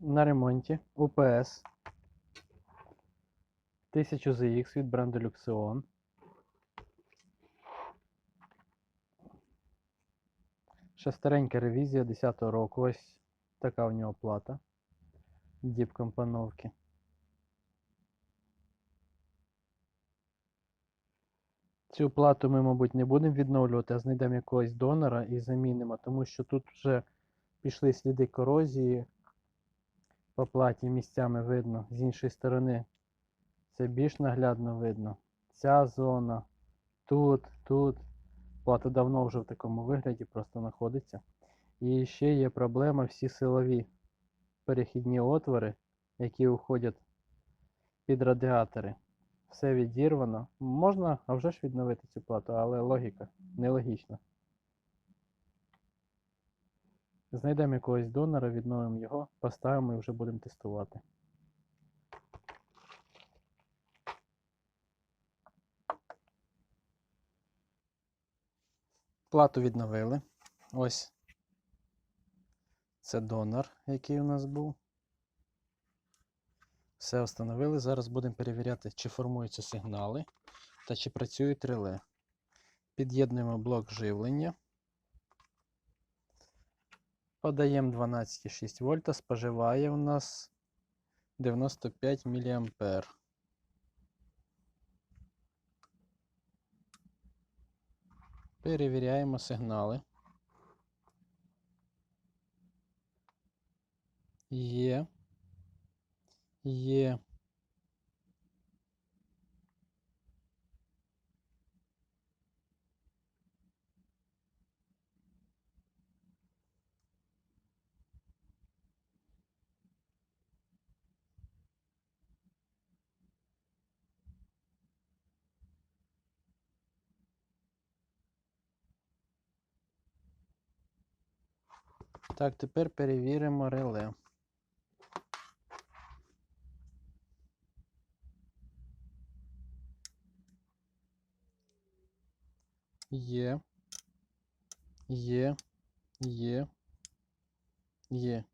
на ремонті УПС 1000 ZX від бренду Luxeon. Ще старенька ревізія 10-го року. Ось така у нього плата. Діп компоновки. Цю плату ми, мабуть, не будемо відновлювати, а знайдемо якогось донора і замінимо, тому що тут вже пішли сліди корозії по платі місцями видно. З іншої сторони це більш наглядно видно. Ця зона, тут, тут. Плата давно вже в такому вигляді просто знаходиться. І ще є проблема всі силові перехідні отвори, які уходять під радіатори. Все відірвано. Можна, а вже ж відновити цю плату, але логіка нелогічна. Знайдемо якогось донора, відновимо його, поставимо і вже будемо тестувати. Плату відновили. Ось це донор, який у нас був. Все встановили. Зараз будемо перевіряти, чи формуються сигнали та чи працюють реле. Під'єднуємо блок живлення. Подаємо 12,6 вольта, споживає у нас 95 мА. Перевіряємо сигнали. Є. Є. Так, тепер перевіримо реле. Є. Є. Є. Є.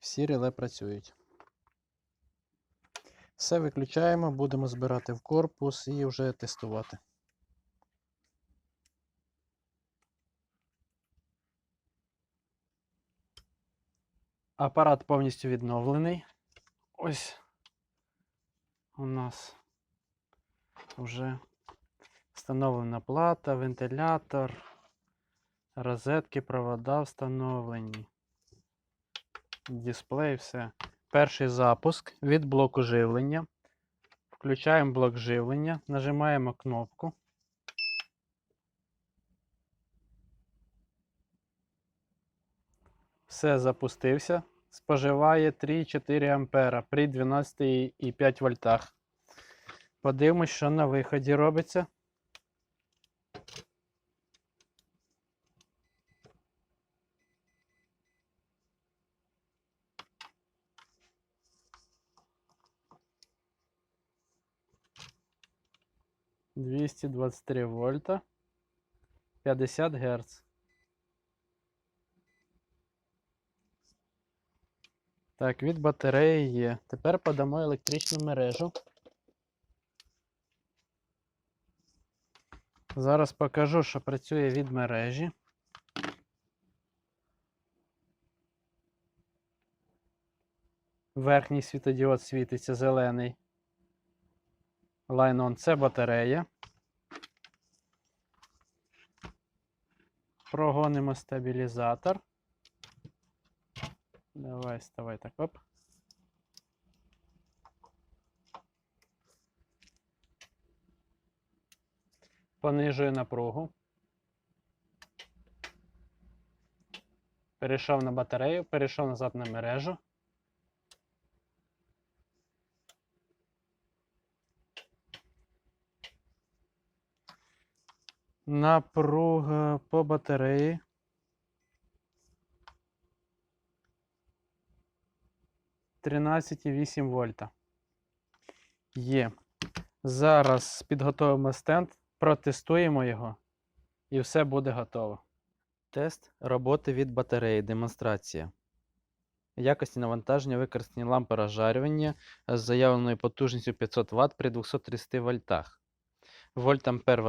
Всі реле працюють. Все виключаємо, будемо збирати в корпус і вже тестувати. Апарат повністю відновлений. Ось у нас вже встановлена плата, вентилятор, розетки, провода встановлені. Дисплей, все. Перший запуск від блоку живлення. Включаємо блок живлення, нажимаємо кнопку. Все запустився. Споживає 3,4 ампера при 12,5 вольтах. Подивимось, що на виході робиться. Двісті двадцять три вольта. 50 Гц. Так, від батареї є. Тепер подамо електричну мережу. Зараз покажу, що працює від мережі. Верхній світодіод світиться зелений. Line on це батарея. Прогонимо стабілізатор. Давай, вставай так, оп. Понижую напругу. Перейшов на батарею, перейшов назад на мережу. Напруга по батареї. Тринадцять і вісім вольта. Є. Зараз підготовимо стенд, протестуємо його і все буде готово. Тест роботи від батареї. Демонстрація. Якості навантаження використані лампи розжарювання з заявленою потужністю 500 Вт при 230 вольтах. Вольт ампер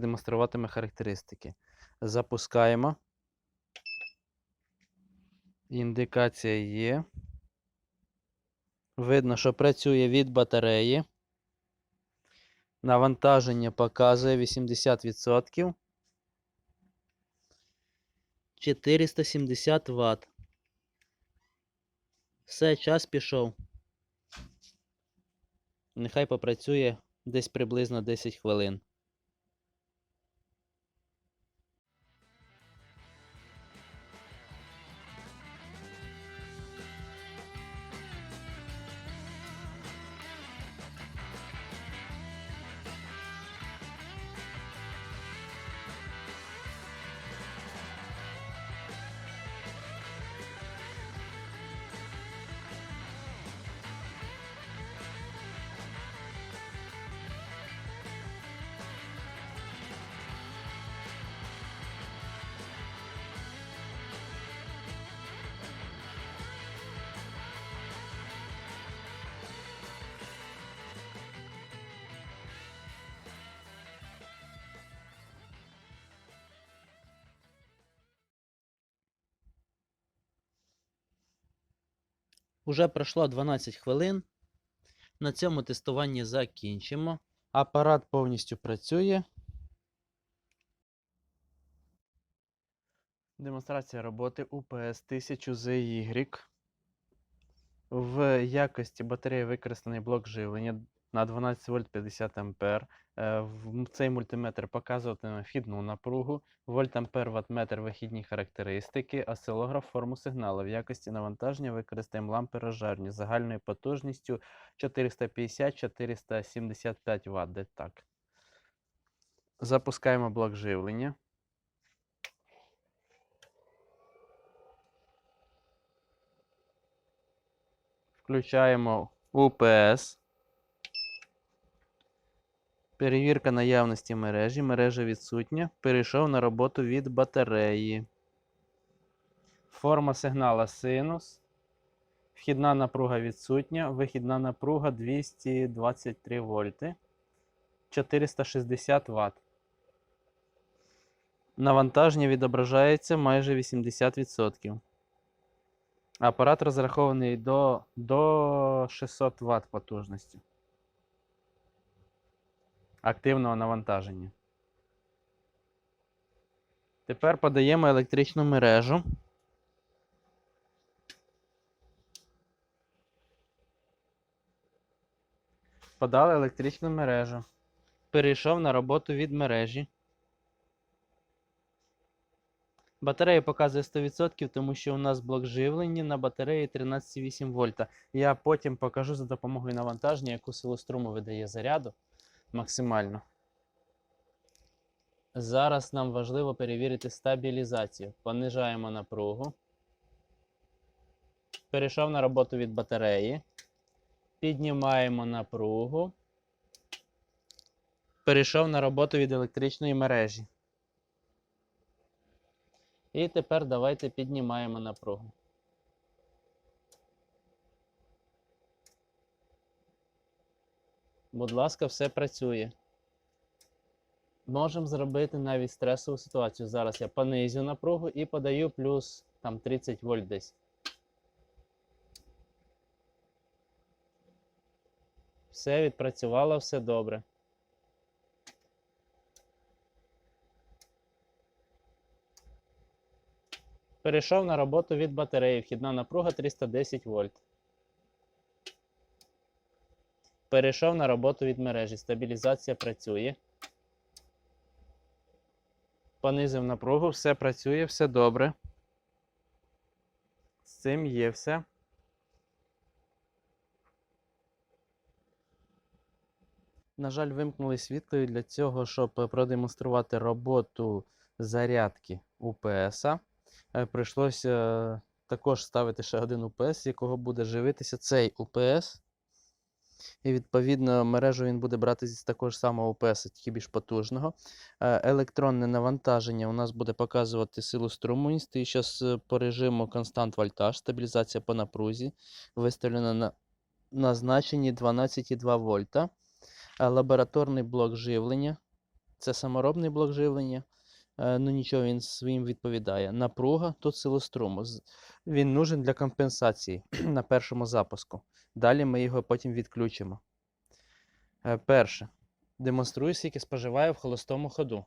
демонструватиме характеристики. Запускаємо. Індикація є. Видно, що працює від батареї. Навантаження показує 80%. 470 Вт. Все, час пішов. Нехай попрацює десь приблизно 10 хвилин. Уже пройшло 12 хвилин. На цьому тестування закінчимо. Апарат повністю працює. Демонстрація роботи УПС 1000 ZY. В якості батареї використаний блок живлення на 12 вольт 50 ампер. Е, Цей мультиметр показуватиме вхідну напругу, вольтампер ваттметр вихідні характеристики, осцилограф форму сигналу. В якості навантаження використаємо лампи розжарні загальною потужністю 450-475 Вт. Де так. Запускаємо блок живлення. Включаємо UPS. Перевірка наявності мережі. Мережа відсутня. Перейшов на роботу від батареї. Форма сигнала синус. Вхідна напруга відсутня. Вихідна напруга 223 вольти. 460 Вт. Навантаження відображається майже 80%. Апарат розрахований до, до 600 Вт потужності активного навантаження. Тепер подаємо електричну мережу. Подали електричну мережу. Перейшов на роботу від мережі. Батарея показує 100%, тому що у нас блок живлення на батареї 13,8 вольта. Я потім покажу за допомогою навантаження, яку силу струму видає заряду максимально. Зараз нам важливо перевірити стабілізацію. Понижаємо напругу. Перейшов на роботу від батареї. Піднімаємо напругу. Перейшов на роботу від електричної мережі. І тепер давайте піднімаємо напругу. Будь ласка, все працює. Можемо зробити навіть стресову ситуацію. Зараз я понизю напругу і подаю плюс там 30 вольт десь. Все відпрацювало, все добре. Перейшов на роботу від батареї. Вхідна напруга 310 вольт. Перейшов на роботу від мережі. Стабілізація працює. Понизив напругу, все працює, все добре. З цим є все. На жаль, вимкнули світло для цього, щоб е, продемонструвати роботу зарядки УПС, прийшлося е, також ставити ще один УПС, якого буде живитися цей УПС. І відповідно мережу він буде брати з такого ж самого ОПС, тільки більш потужного. Е, Електронне навантаження у нас буде показувати силу струму. Він зараз по режиму констант вольтаж, стабілізація по напрузі, виставлена на, на значенні 12,2 вольта. Е, Лабораторний блок живлення. Це саморобний блок живлення. Е, Ну нічого, він своїм відповідає. Напруга, тут силоструму. Він нужен для компенсації на першому запуску. Далі ми його потім відключимо. Е, Перше. Демонструю, скільки споживає в холостому ходу.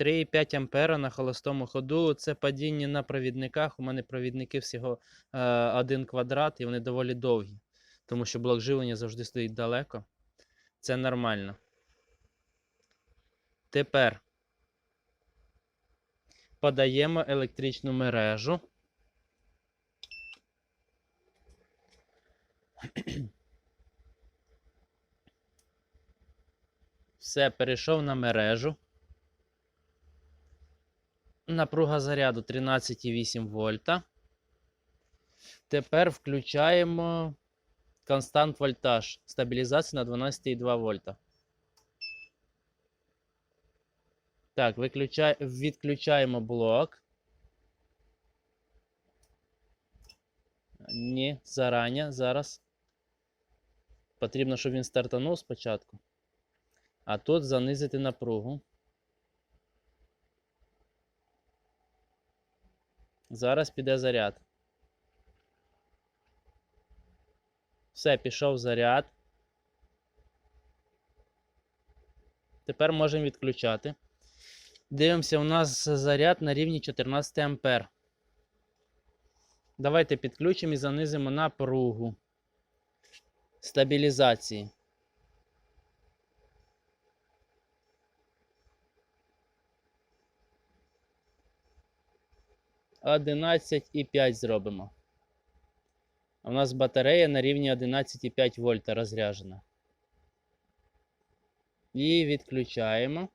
Три і 5 ампера на холостому ходу. Це падіння на провідниках. У мене провідники всього е, один квадрат, і вони доволі довгі. Тому що блок живлення завжди стоїть далеко. Це нормально. Тепер подаємо електричну мережу. Все, перейшов на мережу. Напруга заряду 13,8 вольта. Тепер включаємо констант вольтаж. Стабілізація на 12,2 вольта. Так, виключай... відключаємо блок. Ні, зарані, зараз. Потрібно, щоб він стартанув спочатку. А тут занизити напругу. Зараз піде заряд. Все, пішов заряд. Тепер можемо відключати. Дивимося, у нас заряд на рівні 14 ампер. Давайте підключимо і занизимо напругу стабілізації. Одинадцять і 5 зробимо. У нас батарея на рівні 11,5 вольта розряджена. І відключаємо.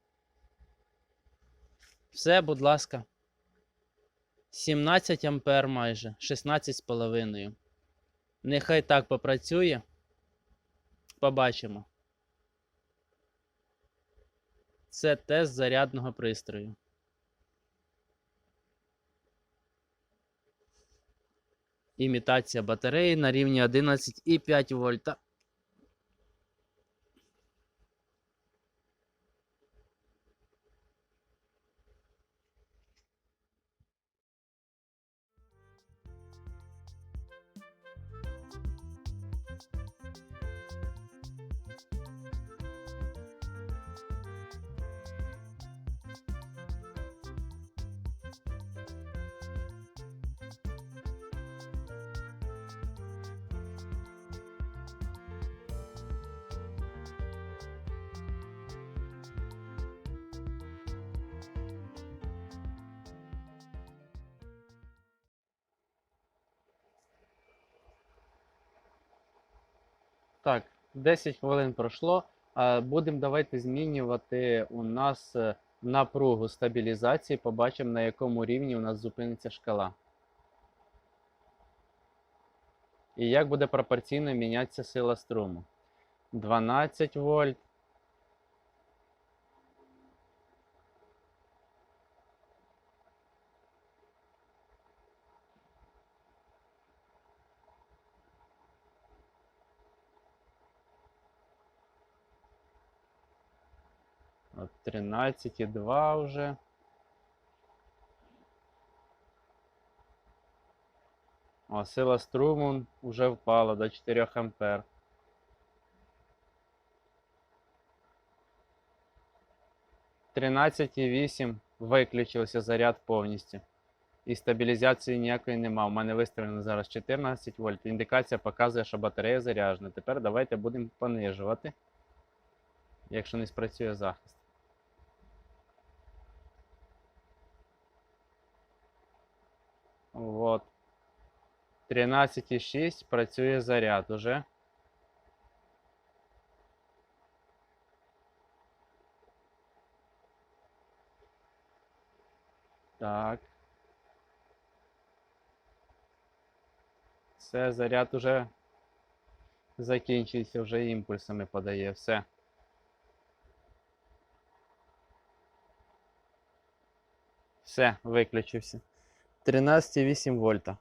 Все, будь ласка. 17 ампер майже, 16,5. Нехай так попрацює. Побачимо. Це тест зарядного пристрою. Імітація батареї на рівні 11,5 вольта. Так, 10 хвилин пройшло. Будемо давайте змінювати у нас е, напругу стабілізації. Побачимо, на якому рівні у нас зупиниться шкала. І як буде пропорційно мінятися сила струму. 12 вольт. 13,2 вже. О, сила струму вже впала до 4 ампер. Тринадцять вісім виключився заряд повністю. І стабілізації ніякої нема. У мене виставлено зараз 14 вольт. Індикація показує, що батарея заряджена. Тепер давайте будемо понижувати, якщо не спрацює захист. От. 13,6 працює заряд уже. Так. Все, заряд уже закінчився вже імпульсами подає все. Все, виключився. 13,8 вольта.